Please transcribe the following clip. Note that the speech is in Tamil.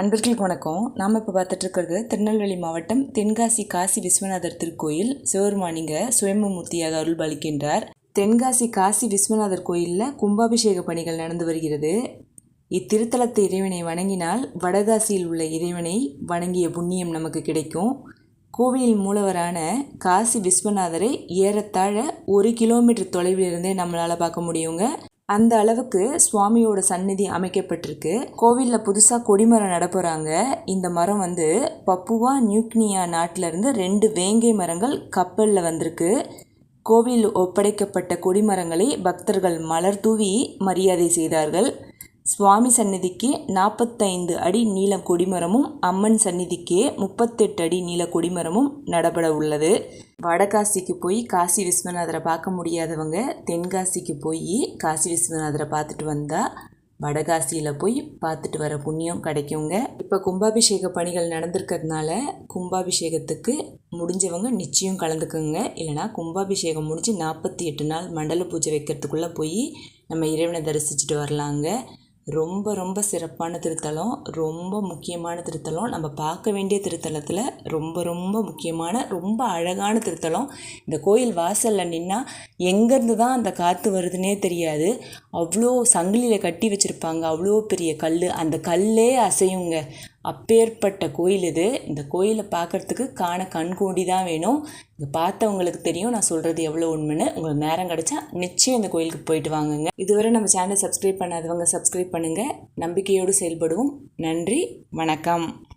அன்பர்களுக்கு வணக்கம். நாம் இப்போ பார்த்துட்ருக்கிறது திருநெல்வேலி மாவட்டம் தென்காசி காசி விஸ்வநாதர் திருக்கோயில். சிவருமானிங்க சுயம்பமூர்த்தியாக அருள் பாலிக்கின்றார் தென்காசி காசி விஸ்வநாதர் கோயிலில் கும்பாபிஷேக பணிகள் நடந்து வருகிறது. இத்திருத்தலத்து இறைவனை வணங்கினால் வடகாசியில் உள்ள இறைவனை வணங்கிய புண்ணியம் நமக்கு கிடைக்கும். கோவிலின் மூலவரான காசி விஸ்வநாதரை ஏறத்தாழ ஒரு கிலோமீட்டர் தொலைவில் இருந்தே நம்மளால் பார்க்க முடியுங்க. அந்த அளவுக்கு சுவாமியோட சந்நிதி அமைக்கப்பட்டிருக்கு. கோவிலில் புதுசாக கொடிமரம் நடப்புறாங்க இந்த மரம் வந்து பப்புவா நியூக்னியா நாட்டிலேருந்து ரெண்டு வேங்கை மரங்கள் கப்பலில் வந்திருக்கு. கோவில் ஒப்படைக்கப்பட்ட கொடிமரங்களை பக்தர்கள் மலர் தூவி மரியாதை செய்தார்கள். சுவாமி சந்நிதிக்கு நாற்பத்தைந்து அடி நீள கொடிமரமும் அம்மன் சந்நிதிக்கே முப்பத்தெட்டு அடி நீள கொடிமரமும் நடப்பட உள்ளது வடகாசிக்கு போய் காசி விஸ்வநாதரை பார்க்க முடியாதவங்க தென்காசிக்கு போய் காசி விஸ்வநாதரை பார்த்துட்டு வந்தால் வடகாசியில் போய் பார்த்துட்டு வர புண்ணியம் கிடைக்குங்க. இப்போ கும்பாபிஷேக பணிகள் நடந்திருக்கிறதுனால கும்பாபிஷேகத்துக்கு முடிஞ்சவங்க நிச்சயம் கலந்துக்குங்க. இல்லைனா கும்பாபிஷேகம் முடிஞ்சு நாற்பத்தி எட்டு நாள் மண்டல பூஜை வைக்கிறதுக்குள்ளே போய் நம்ம இறைவனை தரிசிச்சுட்டு வரலாங்க. ரொம்ப ரொம்ப சிறப்பான திருத்தலம் ரொம்ப முக்கியமான திருத்தலம். நம்ம பார்க்க வேண்டிய திருத்தலத்தில் ரொம்ப ரொம்ப முக்கியமான ரொம்ப அழகான திருத்தலம். இந்த கோயில் வாசலில் நின்னால் எங்கேருந்து தான் அந்த காற்று வருதுன்னே தெரியாது. அவ்வளோ சங்கிலியில் கட்டி வச்சுருப்பாங்க. அவ்வளோ பெரிய கல் அந்த கல்லே அசையுங்க. அப்பேற்பட்ட கோயில் இது. இந்த கோயிலை பார்க்குறதுக்கு காண கண்கூடி தான் வேணும். இதை பார்த்தவங்களுக்கு தெரியும் நான் சொல்கிறது எவ்வளோ உண்மைன்னு. உங்களுக்கு நேரம் கிடச்சா நிச்சயம் இந்த கோயிலுக்கு போயிட்டு வாங்குங்க. இதுவரை நம்ம சேனல் சப்ஸ்கிரைப் பண்ணாதவங்க சப்ஸ்கிரைப் பண்ணுங்கள் நம்பிக்கையோடு செயல்படுவோம். நன்றி. வணக்கம்.